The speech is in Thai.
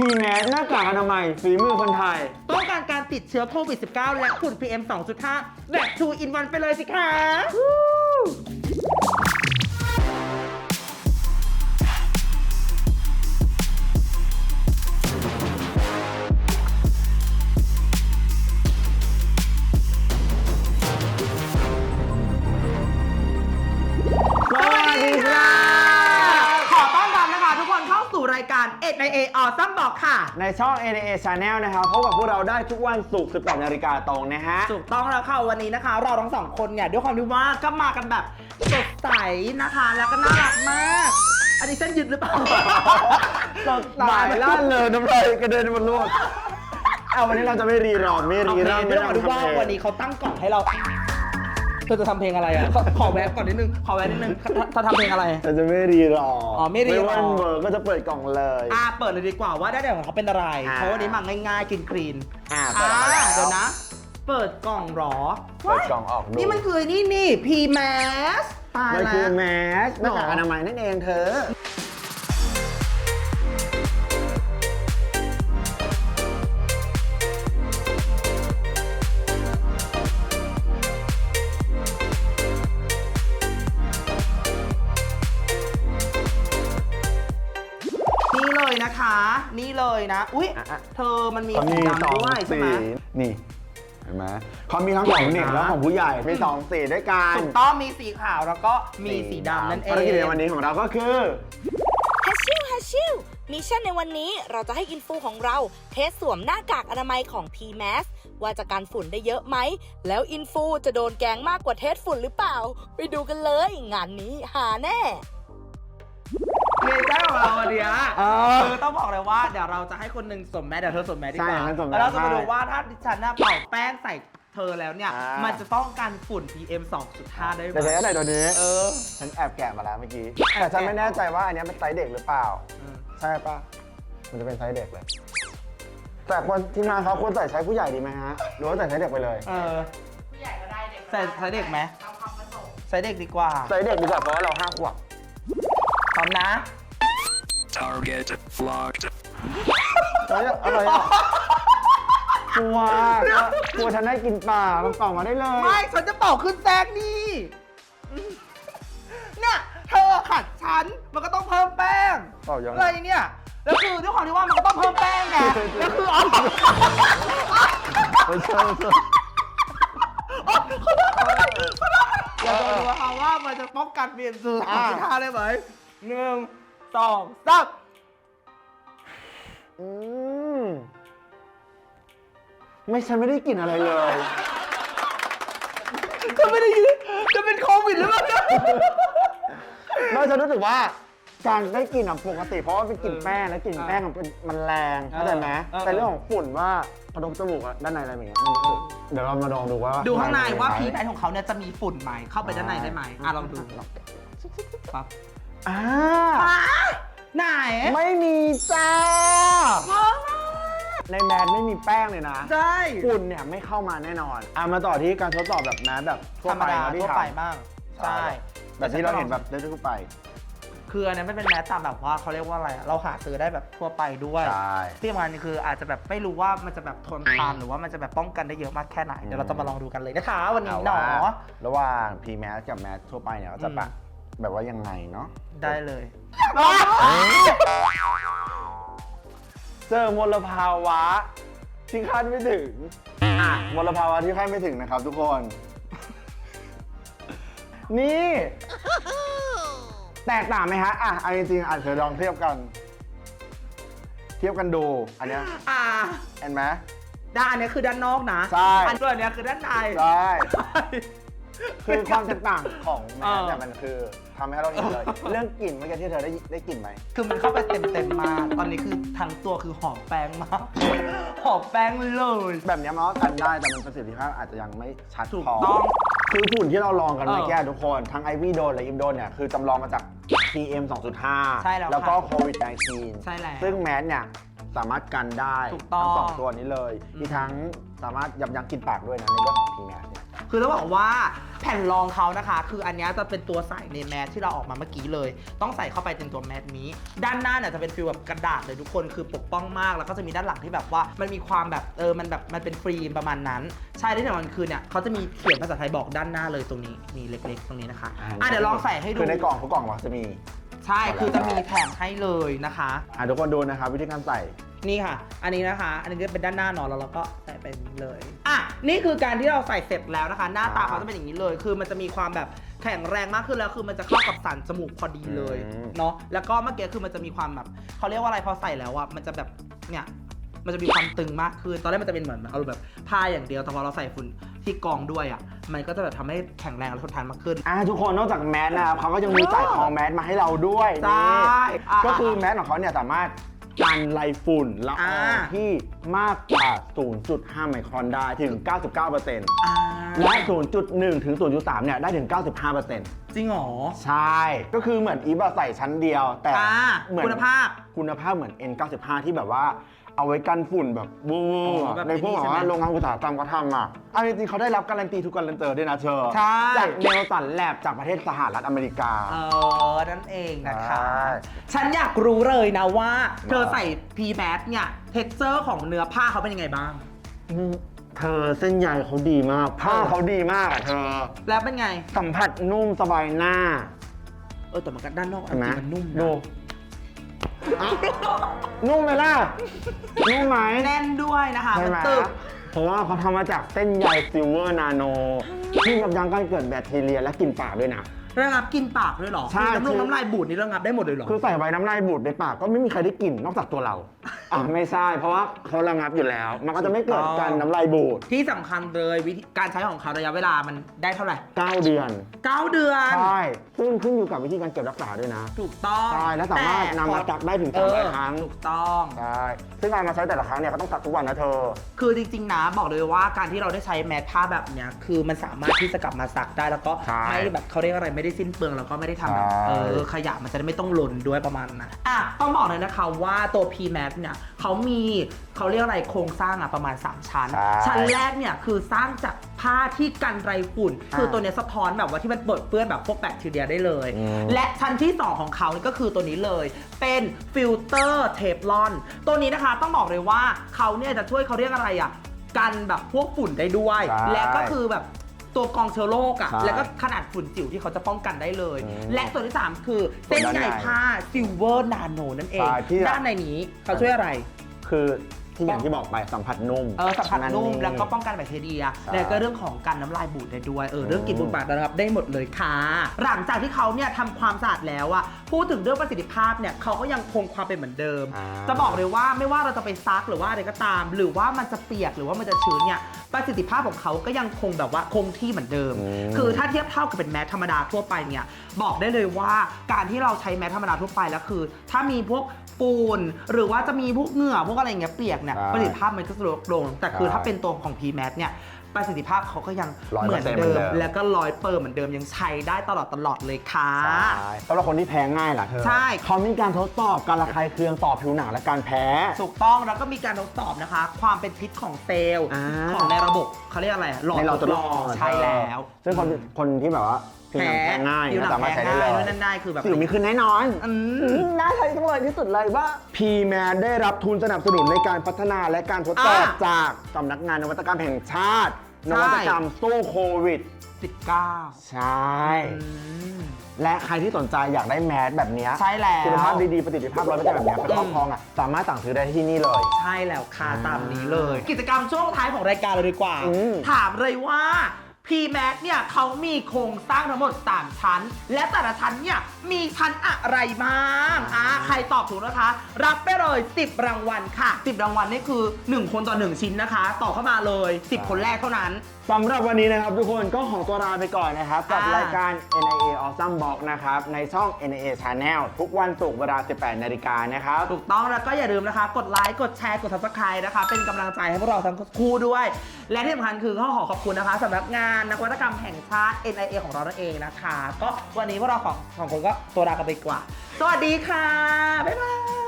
พีแมสหน้ากากอนามัยฝีมือคนไทย ป้องกันการติดเชื้อโควิด -19 และฝุ่น PM 2.5 แบบ2 in 1ไปเลยสิคะายการ a อ a ออซัมบอกค่ะ ในช่อง ADA Channel นะครับพบกับพวกเราได้ทุกวันศุกร์18นาฬิกาตรงนะฮะ ถูกต้องแล้วค่ะวันนี้นะคะ เราทั้งสองคนเนี่ยด้วยความที่ว่าก็มากันแบบสดใสนะคะ แล้วก็น่ารักมาก อันนี้เส้นยึดหรือเปล่า สดใสล่าเลยน้ำลายกระเด็นมันร่วงเอาวันนี้เราจะไม่รีรอไม่โอรีเคร่าไม่ไม่ต้องมาดูทำว่าเพลงวันนี้เขาตั้งกล่องให้เราเธอจะทำเพลงอะไรอะขอขอแวบก่อนนิดนึง ขอแวบนิดนึงเธอทำเพลงอะไรเราจะไม่รีรออ๋อไม่รีรอ วันเวิร์กก็จะเปิดกล่องเลย อ่าเปิดเลยดีกว่าว่าได้แต่ของเขาเป็นอะไรอ่าเพราะวันนี้มาง่ายๆกินคลีนอ่าอ่าเปิดมาแล้วเดี๋ยวนะ เปิดกล่องหรอเปิดกล่องออกดู นี่มันคือนี่นี่พีแมสตายมันแล้คือวแมสหน้ากากหรออนามัยนั่นเองเธอ เลยนะ อุ๊ยอะอะ เธอมันมีเขาสีมีสดำองด้วยใช่สีไหม นี่เห็นไหมเขามีทั้งของเด็กและของผู้ใหญ่มีสองสีด้วยกันถูกต้องมีสีขาวแล้วก็มีสีดำนั่นเอง ภารกิจในวันนี้ของเราก็คือ ฮัชชิวฮัชชิวมิชชั่นในวันนี้เราจะให้อินฟูของเรา เทสสวมหน้ากากอนามัยของ PMAS ว่าจะกันฝุ่นได้เยอะไหม แล้วอินฟูจะโดนแกล้งมากกว่าเทสฝุ่นหรือเปล่า ไปดูกันเลย งานนี้หาแน่เมเจอร์ของเราวันเนี้ยเออคือต้องบอกเลยว่าเดี๋ยวเราจะให้คนหนึ่งสวมแมสเดี๋ยวเธอสวมแมสดีกว่าใช่งั้นสวมแมสแล้วเราจะมาดูให้ว่าถ้าดิฉันน่ะเป่าแป้งใส่เธอแล้วเนี่ย อ่ามั มันจะต้องกันฝุ่น PM 2.5 ได้ไหมจะใช้อะไรตัวนี้ เออ ฉันแอบแกะมาแล้วเมื่อกี้แอบแต่ฉันแกะไม่แน่ใจว่าอันเนี้ยเป็นไซส์เด็กหรือเปล่าอืมใช่ปะมันจะเป็นไซส์เด็กเลย แต่คนที่งานเขาควรใส่ไซส์ผู้ใหญ่ดีไหมฮะ หรือว่าใส่ไซส์เด็กไปเลย เออ ผู้ใหญ่ก็ได้เด็กใส่ใส่เด็กไหมใส่เด็กดีกว่า ไซส์เด็กดีกว่าเพราะว่าเราห้าขวบพร้อมนะ Target locked. เฮ้ยอะไรอะกลัวกลัวฉันได้กินปลามันเป่ามาได้เลย ไม่ ฉันจะเป่าขึ้นแซกนี่อืมเนี่ยเธอขัดฉัน มันก็ต้องเพิ่มแป้งเป่ายังไง อะไรเนี่ย แล้วคือด้วยความที่ว่ามันก็ต้องเพิ่มแป้งไงแล้วคืออ๋อไม่ใช่ไม่ใช่เราจะดูนะคะว่ามันจะป้องกันเปลี่ยนสื่อสองท่าได้ไหมหนึ่ง สองสามอืมไม่ฉันไม่ได้กลิ่นอะไรเลย จะไม่ได้ยินจะเป็นโควิดหรือเปล่าเนี่ยไม่ฉันรู้สึกว่าการได้กลิ่นอะปกติเพราะว่าเป็นกลิ่นเออแป้งแล้วกลิ่นอะแป้งมันเป็นมันแรงเข้าใจไหมเออแต่เรื่องของฝุ่นว่ากระดมจมูกอะด้านในอะไรอย่างเงี้ยมันรู้สึกเดี๋ยวเรามาลองดูว่าดูข้างในว่าพีไหแพนของเขาเนี่ยจะมีฝุ่นไหมเข้าไปด้านในได้ไหมอะลองดูปั๊บ อ่าไหนไม่มีจ้าในแมสไม่มีแป้งเลยนะ ใช่ ฝุ่นเนี่ยไม่เข้ามาแน่นอน อะมาต่อที่การทดสอบแบบแมสแบบทั่วธรรมไปดานะที่ทั่วทำไปบ้าง ใช่ แบบที่เราเห็นแบบได้ทั่วไป คืออันนี้ไม่เป็นแมสตามแบบว่าเขาเรียกว่าอะไรอะเราหาซื้อได้แบบทั่วไปด้วยใช่ที่สำคัญคืออาจจะแบบไม่รู้ว่ามันจะแบบทนทานหรือว่ามันจะแบบป้องกันได้เยอะมากแค่ไหน เดี๋ยวเราจะมาลองดูกันเลยนะคะวันนี้เอาเนาว่าะ ระหว่าง P m a s กับแมสทั่วไปเนี่ยจะอืม แบบแบบว่ายังไงเนาะได้เลย เจอมลภาวะที่คาดไม่ถึงอะมลภาวะที่คาดไม่ถึงนะครับ ทุกคน นี่ แตกต่างไหมฮะอะเอาจริงๆอะเธอลองเทียบกัน เทียบกันดู อันเนี้ยอ่าเห็นไหมด้านอันนี้คือด้านนอกนะ ใช่ อันส่วนเนี้ยคือด้านใน ใช่ คือความแตกต่างของแมเอสอเนี่ยมันคือทำให้เราเห็นเลยเรื่องกลิ่นเมื่อกี้ที่เธอได้ได้กลิ่นไหม คือมันเข้าไปเต็มเต็มๆมาก ตอนนี้คือทั้งตัวคือหอมแป้งมาก หอมแป้งเลย แบบเนี้ยมันก็กันได้แต่มันประสิทธิภาพอาจจะยังไม่ชัดถูกพอต้อง คือฝุ่นที่เราลองกันเออเมื่อกี้ทุกคนทั้งไอวี่โดนและอิมโดนเนี่ยคือจำลองมาจาก PM 2.5 ใช่แล้วแล้วก็ค่ะโควิด -19 ใช่แล้วซึ่งแมสเนี่ยสามารถกันได้ถูกต้อง ทั้งสองตัวนี้เลยอืมอีกทั้งสามารถยับยั้งกลิ่นปากด้วยนะในเรื่องของ PM เนี่ย คือต้องบอกว่าแผ่นรองเขานะคะ คืออันเนี้ยจะเป็นตัวใส่ในแมสที่เราออกมาเมื่อกี้เลย ต้องใส่เข้าไปในตัวแมสนี้ ด้านหน้าเนี่ยจะเป็นฟีลแบบกระดาษเลยทุกคนคือปกป้องมาก แล้วก็จะมีด้านหลังที่แบบว่ามันมีความแบบเออมันแบบมันเป็นฟิล์มประมาณนั้น ใช่ที่สำคัญคือเนี่ยเขาจะมีเขียนภาษาไทยบอกด้านหน้าเลยตรงนี้มีเล็ก ๆ ตรงนี้นะคะอะเดี๋ยวลองใส่ให้ดูคือในกล่องทุกกล่องมันจะมี ใช่คือจะมีแถมให้เลยนะคะ อะทุกคนดูนะครับวิธีการใส่ นี่ค่ะ อันนี้นะคะ อันนี้ก็เป็นด้านหน้าเนอนแล้วเราก็ใส่ ไปเลย อะ นี่คือการที่เราใส่เสร็จแล้วนะคะ หน้าตาอ่าเขาจะเป็นอย่างนี้เลย คือมันจะมีความแบบแข็งแรงมากขึ้นแล้วคือมันจะเข้ากับสันจมูกพอดีเลยอืม เนาะแล้วก็เมื่อกี้คือมันจะมีความแบบเขาเรียกว่าอะไรพอใส่แล้วอะมันจะแบบเนี่ยมันจะมีความตึงมากขึ้นตอนแรกมันจะเป็นเหมือนอารมณ์แบบผ้าอย่างเดียวแต่พอเราใส่ฝุ่นที่กองด้วยอะมันก็จะแบบทำให้แข็งแรงและทนทานมากขึ้น อะทุกคนนอกจากแมสนะครับเขาก็ยังมีใส่คอแมสมาให้เราด้วยใช่นี่อะ ก็คือแมสของเขาเนี่ยสามารถ กันไรฝุ่นละอองอ่า ที่มากกว่า 0.5 ไมครอนได้ถึง 99%อ่าและ 0.1 ถึง 0.3 เนี่ยได้ถึง 95%จริงเหรอใช่ ก็คือเหมือนอีฟอะใส่ชั้นเดียว แต่อ่าเหมือนคุณภาพ คุณภาพเหมือน N95 ที่แบบว่า เอาไว้กันฝุ่นแบบวู้อ๋อๆแบบในพวกไอ้นี่แบบว่าใช่ไหมโรงงานอุตสาหกรรมเขาทำอะเอาจริงๆเขาได้รับการันตีทุกการันเตอร์ด้วยนะเธอใช่ จากเนลสันแลบจากประเทศสหรัฐอเมริกา เออ นั่นเองนะคะ ใช่ ฉันอยากรู้เลยนะว่า เธอใส่ P m a t เนี่ยเท็กเจอร์ของเนื้อผ้าเขาเป็นยังไงบ้างอืมเธอเส้นใยเขาดีมาก ผ้าเขาดีมากอะเธอ แล้วเป็นไง สัมผัสนุ่มสบายหน้า เออแต่มันก็ด้านนอกเห็นไหมจริงๆมันนุ่มดูนะอะ นุ่มไหมล่ะ นุ่มไหมแน่นด้วยนะคะใช่มันไหมตึก เพราะว่าเขาทำมาจากเส้นใยซิลเวอร์นาโน ที่ยับยั้งการเกิดแบคทีเรียและกลิ่นปากด้วยนะ ระงับกลินปากด้วยเหรอใช่ คือน้ำลคืงอน้ำลายบูดนี่ระงับได้หมดเลยเหรอ คือใส่ไว้น้ำลายบูดในปากก็ไม่มีใครได้กลิ่นนอกจากตัวเรา อะไม่ใช่เพราะว่าเขาระงับอยู่แล้ว มันก็จะไม่เกิดการน้ำลายบูดที่สำคัญเลยวิธีการใช้ของเขาระยะเวลามันได้เท่าไหร่9เดือน9เดือน ใช่ซึ่งขึ้นอยู่กับวิธีการเก็บรักษาด้วยนะ ถูกต้องใช่และสามารถนำมาจักได้ถึงเอ300อครั้งถูกต้อง ใช่ซึ่งการมาใช้แต่ละครั้งเนี่ยก็ต้องตักทุกวันนะเธอ คือจริงๆนะบอกเลยว่าการที่เราได้ใช้แมสผ้าแบบเนี้ยคือมันสามารถที่จะกลับมาซักได้แล้วก็ใช่ไม่แบบเขาเรียกอะไรไม่ได้สิ้นเปลืองแล้วก็ไม่ได้ทำแบบใช่ เออขยะมันจะได้ไม่ต้องหล่นด้วยประมาณนั้นอะต้องบอกเลยนะคะว่าตัว P m a t เนี่ยเขามีเขาเรียกอะไรโครงสร้างอะประมาณ 3 ชั้น ใช่ชั้นแรกเนี่ยคือสร้างจากผ้าที่กันไรฝุ่น คือตัวเนี้ยสะท้อนแบบว่าที่มันเปิดเปื้อนแบบพวกแบคทีเรียได้เลย อืม และชั้นที่ 2 ของเขานี่ก็คือตัวนี้เลย เป็นฟิลเตอร์เทฟลอน ตัวนี้นะคะต้องบอกเลยว่าเขาเนี่ยจะช่วยเขาเรียกอะไรอะ กันแบบพวกฝุ่นได้ด้วย ใช่และก็คือแบบ ตัวกรองเชื้อโรคอะใช่แล้วก็ขนาดฝุ่นจิ๋วที่เขาจะป้องกันได้เลย อืมและตัวที่ 3 คือเส้นใยผ้าซิลเวอร์นาโนนั่นเอง ใช่ที่ ด้านในนี้เขาช่วยอะไร คือ ที่อย่างที่บอกไปสัมผัสนุ่มเออสัมผัสนุ่มนั่นเองแล้วก็ป้องกันแบคทีเรียใช่แล้วก็เรื่องของการน้ำลายบูดได้ด้วยเออเรื่องกลิ่นอืมบุญปากนะครับได้หมดเลยค่ะ หลังจากที่เขาเนี่ยทำความสะอาดแล้วอะพูดถึงเรื่องประสิทธิภาพเนี่ยเขาก็ยังคงความเป็นเหมือนเดิมอ่าจะบอกเลยว่าไม่ว่าเราจะไปซักหรือว่าอะไรก็ตาม หรือว่ามันจะเปียกหรือว่ามันจะชื้นเนี่ยประสิทธิภาพของเขาก็ยังคงแบบว่าคงที่เหมือนเดิมอืมคือถ้าเทียบเท่ากับเป็นแมสธรรมดาทั่วไปเนี่ยบอกได้เลยว่าการที่เราใช้แมสธรรมดาทั่วไปแล้วคือ ถ้ามีพวก ฝุ่นหรือว่าจะมีพวกเหงื่อพวกอะไรอย่างเงี้ยเปียกเนี่ยใช่ประสิทธิภาพมันก็จะลดลง แต่คือใช่ถ้าเป็นตัวของ P m a t เนี่ยประสิทธิภาพเขาก็ยัง100%เหมือนเหมืเดิอนม เดิม แล้วก็ร้อยเปอร์เหมือนเดิมยังใช้ได้ตลอดตลอดเลยค่ะ ใช่สำหรับคนที่แพ้ง่ายล่ะเธอใช่ เขามีการทดสอบการระคายเคืองต่อผิวหนังและการแพ้ ถูกต้องแล้วก็มีการทดสอบนะคะ ความเป็นพิษของเซลล์อ่า ของในระบบเขาเรียกอะไรหลอดในเราทจะดลองใช่แล้ว ซึ่งคนคนที่แบบว่า ผิวหนังแพ้ง่ายผิวหนังสามารถแพ้ใช้ได้ง่ายเลนู่ยนนั่นได้คือแบบสิวมีขึ้นแน่นอน อืม น่าใช้จังเลยที่สุดเลยว่า p m a n ได้รับทุนสนับสนุนในการพัฒนาและการทดสอบอ่าจากสำนักงานนวัตกรรมแห่งชาติ ใช่ นวัตกรรมสู้โควิด19ใช่ และใครที่สนใจอยากได้แมสแบบเนี้ยใช่แล้ว คุณภาพดีๆประสิทธิภาพร้อยเปอร์เซ็นต์แบบเนี้ยไปครอบครองอะสามารถสั่งซื้อได้ที่นี่เลย ใช่แล้วค่ะอ่าตามนี้เลย กิจกรรมช่วงท้ายของรายการเลยดีกว่า อืมถามเลยว่า P Max เนี่ยเขามีโครงสร้างทั้งหมด 3 ชั้น และแต่ละชั้นเนี่ยมีชั้นอะไรบ้างอะใครตอบถูกนะคะ รับไปเลย 10 รางวัลค่ะ 10 รางวัลนี่คือ 1 คนต่อ 1 ชิ้นนะคะ ต่อเข้ามาเลย 10 คนแรกเท่านั้น สำหรับวันนี้นะครับทุกคนก็ขอตัวลาไปก่อนนะครับ กับอ่ารรายการ NIA Awesome Box นะครับ ในช่อง NIA Channel ทุกวันศุกร์เวลา 18 นาฬิกานะครับ ถูกต้องแล้วก็อย่าลืมนะคะ กดไลค์ กดแชร์ กด subscribe นะคะ เป็นกำลังใจให้พวกเราทั้งคู่ด้วย และที่สำคัญคือก็ขอขอบคุณนะคะสำนักงานนักวัตกรรมแห่งชาติ NIA ของเรานั่นเองนะคะ ก็วันนี้พวกเราของสองคนก็ตัวลากันไปกว่า สวัสดีค่ะ บ๊ายบาย